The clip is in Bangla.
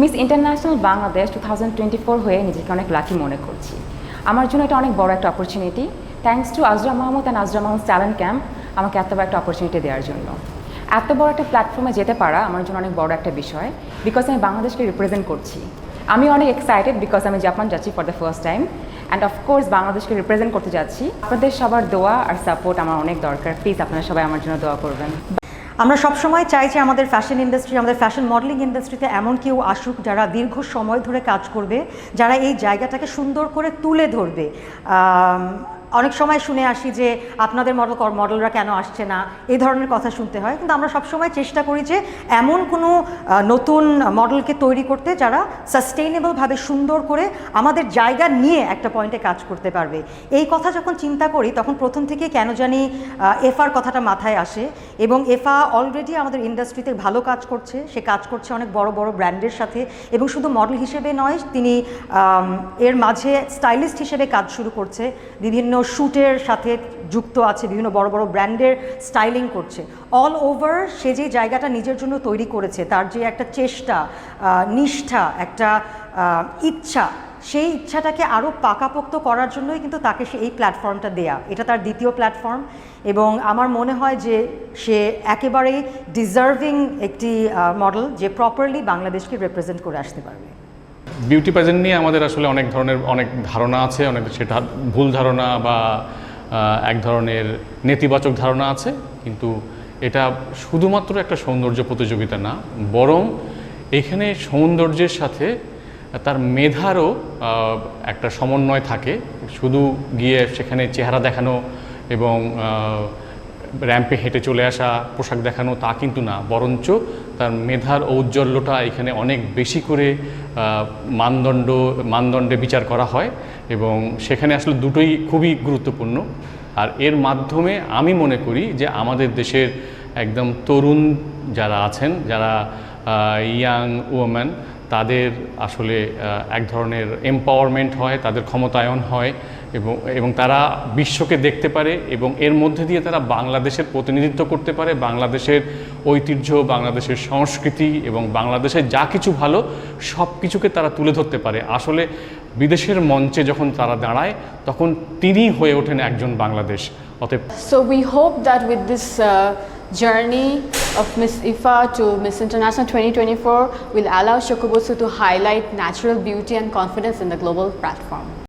Miss International Bangladesh two thousand twenty four হয়ে নিজেকে অনেক লাকি মনে করছি। আমার জন্য এটা অনেক বড় একটা opportunity thanks to Azra Mahmud and Azra Mahmud talent camp আমাকে এত বড় একটা অপরচুনিটি দেওয়ার জন্য। এত বড় একটা প্ল্যাটফর্মে যেতে পারা আমার জন্য অনেক বড় একটা বিষয়। বিকজ আমি বাংলাদেশকে রিপ্রেজেন্ট করছি। আমি অনেক এক্সাইটেড বিকজ আমি জাপান যাচ্ছি for the first time and of course বাংলাদেশকে রিপ্রেজেন্ট করতে যাচ্ছি। আপনাদের সবার দোয়া আর সাপোর্ট আমার অনেক দরকার। প্লিজ আপনারা সবাই আমার জন্য দোয়া করবেন। আমরা সবসময় চাই যে আমাদের ফ্যাশন ইন্ডাস্ট্রি আমাদের ফ্যাশন মডেলিং ইন্ডাস্ট্রিতে এমন কেউ আসুক যারা দীর্ঘ সময় ধরে কাজ করবে, যারা এই জায়গাটাকে সুন্দর করে তুলে ধরবে। অনেক সময় শুনে আসি যে আপনাদের মডেল মডেলরা কেন আসছে না, এই ধরনের কথা শুনতে হয়। কিন্তু আমরা সবসময় চেষ্টা করি যে এমন কোনো নতুন মডেলকে তৈরি করতে যারা সাস্টেইনেবলভাবে সুন্দর করে আমাদের জায়গা নিয়ে একটা পয়েন্টে কাজ করতে পারবে। এই কথা যখন চিন্তা করি, তখন প্রথম থেকে কেন জানি এফআর কথাটা মাথায় আসে এবং এফা অলরেডি আমাদের ইন্ডাস্ট্রিতে ভালো কাজ করছে, সে কাজ করছে অনেক বড় বড় ব্র্যান্ডের সাথে এবং শুধু মডেল হিসেবে নয়, তিনি এর মাঝে স্টাইলিস্ট হিসেবে কাজ শুরু করছে, বিভিন্ন শ্যুটের সাথে যুক্ত আছে, বিভিন্ন বড় বড় ব্র্যান্ডের স্টাইলিং করছে। অল ওভার সে যে জায়গাটা নিজের জন্য তৈরি করেছে, তার যে একটা চেষ্টা নিষ্ঠা, একটা ইচ্ছা, সেই ইচ্ছাটাকে আরও পাকাপোক্ত করার জন্যই কিন্তু তাকে সে এই প্ল্যাটফর্মটা দেয়া। এটা তার দ্বিতীয় প্ল্যাটফর্ম এবং আমার মনে হয় যে সে একেবারেই ডিজার্ভিং একটি মডেল যে প্রপারলি বাংলাদেশকে রিপ্রেজেন্ট করে আসতে পারবে। বিউটি প্যাজেন্ট নিয়ে আমাদের আসলে অনেক ধরনের, অনেক ধারণা আছে, অনেক সেটা ভুল ধারণা বা এক ধরনের নেতিবাচক ধারণা আছে, কিন্তু এটা শুধুমাত্র একটা সৌন্দর্য প্রতিযোগিতা না, বরং এখানে সৌন্দর্যের সাথে তার মেধারও একটা সমন্বয় থাকে। শুধু গিয়ে সেখানে চেহারা দেখানো এবং র্যাম্পে হেঁটে চলে আসা, পোশাক দেখানো তা কিন্তু না। বরঞ্চ তার মেধার ঔজ্জ্বল্যটা এখানে অনেক বেশি করে মানদণ্ড, মানদণ্ডে বিচার করা হয় এবং সেখানে আসলে দুটোই খুবই গুরুত্বপূর্ণ। আর এর মাধ্যমে আমি মনে করি যে আমাদের দেশের একদম তরুণ যারা আছেন, যারা ইয়াং ওম্যান তাদের আসলে এক ধরনের এম্পাওয়ারমেন্ট হয় তাদের ক্ষমতায়ন হয় এবং এবং তারা বিশ্বকে দেখতে পারে এবং এর মধ্যে দিয়ে তারা বাংলাদেশের প্রতিনিধিত্ব করতে পারে বাংলাদেশের ঐতিহ্য বাংলাদেশের সংস্কৃতি এবং বাংলাদেশের যা কিছু ভালো সব কিছুকে তারা তুলে ধরতে পারে। আসলে বিদেশের মঞ্চে যখন তারা দাঁড়ায় তখন তিনি হয়ে ওঠেন একজন বাংলাদেশ। অতএব So we hope that with uh, journey of Miss Ifa to Miss International 2024 will allow Shokubutsu to highlight natural beauty and confidence in the global platform.